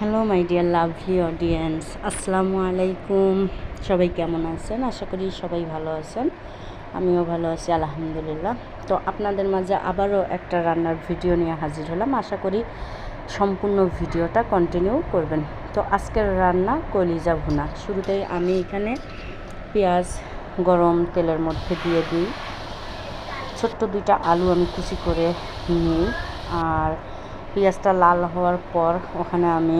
Hello my dear lovely audience আসসালামু আলাইকুম সবাই কেমন আছেন? আশা করি সবাই ভালো আছেন। আমিও ভালো আছি, আলহামদুলিল্লাহ। তো আপনাদের মাঝে আবারও একটা রান্নার ভিডিও নিয়ে হাজির হলাম। আশা করি সম্পূর্ণ ভিডিওটা কন্টিনিউ করবেন। তো আজকের রান্না কলিজা ভুনা। শুরুতেই আমি এখানে পেঁয়াজ গরম তেলের মধ্যে দিয়ে দিই। ছোট্ট দুইটা আলু আমি কুচি করে নিই। আর পেঁয়াজটা লাল হওয়ার পর ওখানে আমি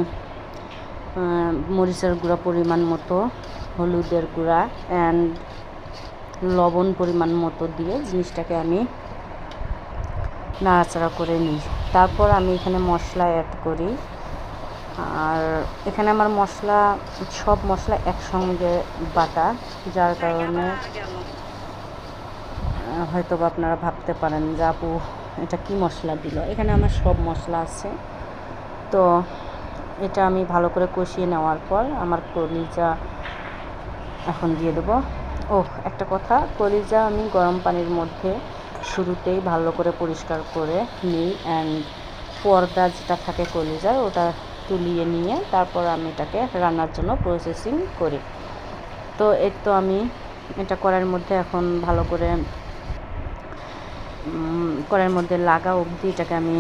মরিচের গুঁড়া পরিমাণ মতো, হলুদের গুঁড়া অ্যান্ড লবণ পরিমাণ মতো দিয়ে জিনিসটাকে আমি নাড়াচাড়া করে নিই। তারপর আমি এখানে মশলা অ্যাড করি। আর এখানে আমার মশলা, সব মশলা একসঙ্গে বাটা, যার কারণে হয়তো আপনারা ভাবতে পারেন যে আপু এটা কি মশলা দিল? এখানে আমার সব মশলা আছে। তো এটা আমি ভালো করে কষিয়ে নেওয়ার পর আমার কলিজা এখন দিয়ে দেবো। ও একটা কথা, কলিজা আমি গরম পানির মধ্যে শুরুতেই ভালো করে পরিষ্কার করে নিই অ্যান্ড পর্দা যেটা থাকে কলিজার ওটা তুলিয়ে নিয়ে তারপর আমি এটাকে রান্নার জন্য প্রসেসিং করি। তো এর তো আমি এটা করার মধ্যে এখন ভালো করে কড়াইয়ের মধ্যে লাগা অবধি এটাকে আমি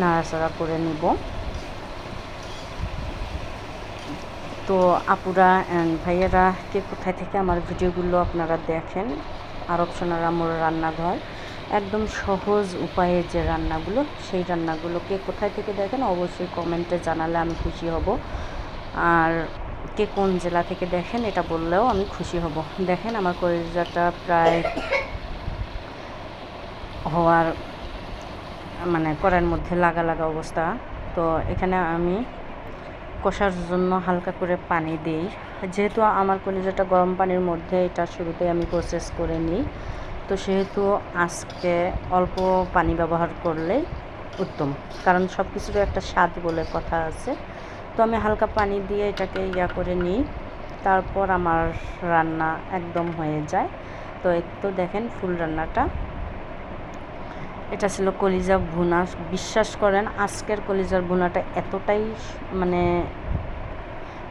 নাড়াচাড়া করে নিব। তো আপুরা অ্যান্ড ভাইয়েরা, কে কোথায় থেকে আমার ভিডিওগুলো আপনারা দেখেন আরব সোনার আমর রান্নাঘর, একদম সহজ উপায়ে যে রান্নাগুলো, সেই রান্নাগুলো কে কোথায় থেকে দেখেন, অবশ্যই কমেন্টে জানালে আমি খুশি হব। আর কে কোন জেলা থেকে দেখেন, এটা বললেও আমি খুশি হব। দেখেন আমার কলিজাটা প্রায় হওয়ার মানে কড়াইয়ের মধ্যে লাগা লাগা অবস্থা। তো এখানে আমি কষার জন্য হালকা করে পানি দিই। যেহেতু আমার কলিজাটা গরম পানির মধ্যে, এটা শুরুতে আমি প্রসেস করে নিই। তো সেহেতু আজকে অল্প পানি ব্যবহার করলে উত্তম। কারণ সব কিছুরও একটা স্বাদ বলে কথা আছে। তো আমি হালকা পানি দিয়ে এটাকে ইয়া করে নিই। তারপর আমার রান্না একদম হয়ে যায়। তো একটু দেখেন ফুল রান্নাটা। এটা ছিল কলিজা ভুনা। বিশ্বাস করেন, আজকের কলিজার ভুনাটা এতটাই মানে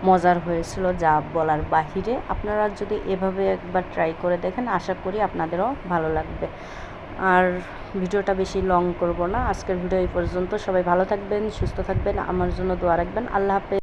মজার হয়েছিল যা বলার বাহিরে। আপনারা যদি এভাবে একবার ট্রাই করে দেখেন, আশা করি আপনাদেরও ভালো লাগবে। আর ভিডিওটা বেশি লং করব না। আজকের ভিডিও এই পর্যন্ত। সবাই ভালো থাকবেন, সুস্থ থাকবেন, আমার জন্য দোয়া রাখবেন। আল্লাহ হাফেজ।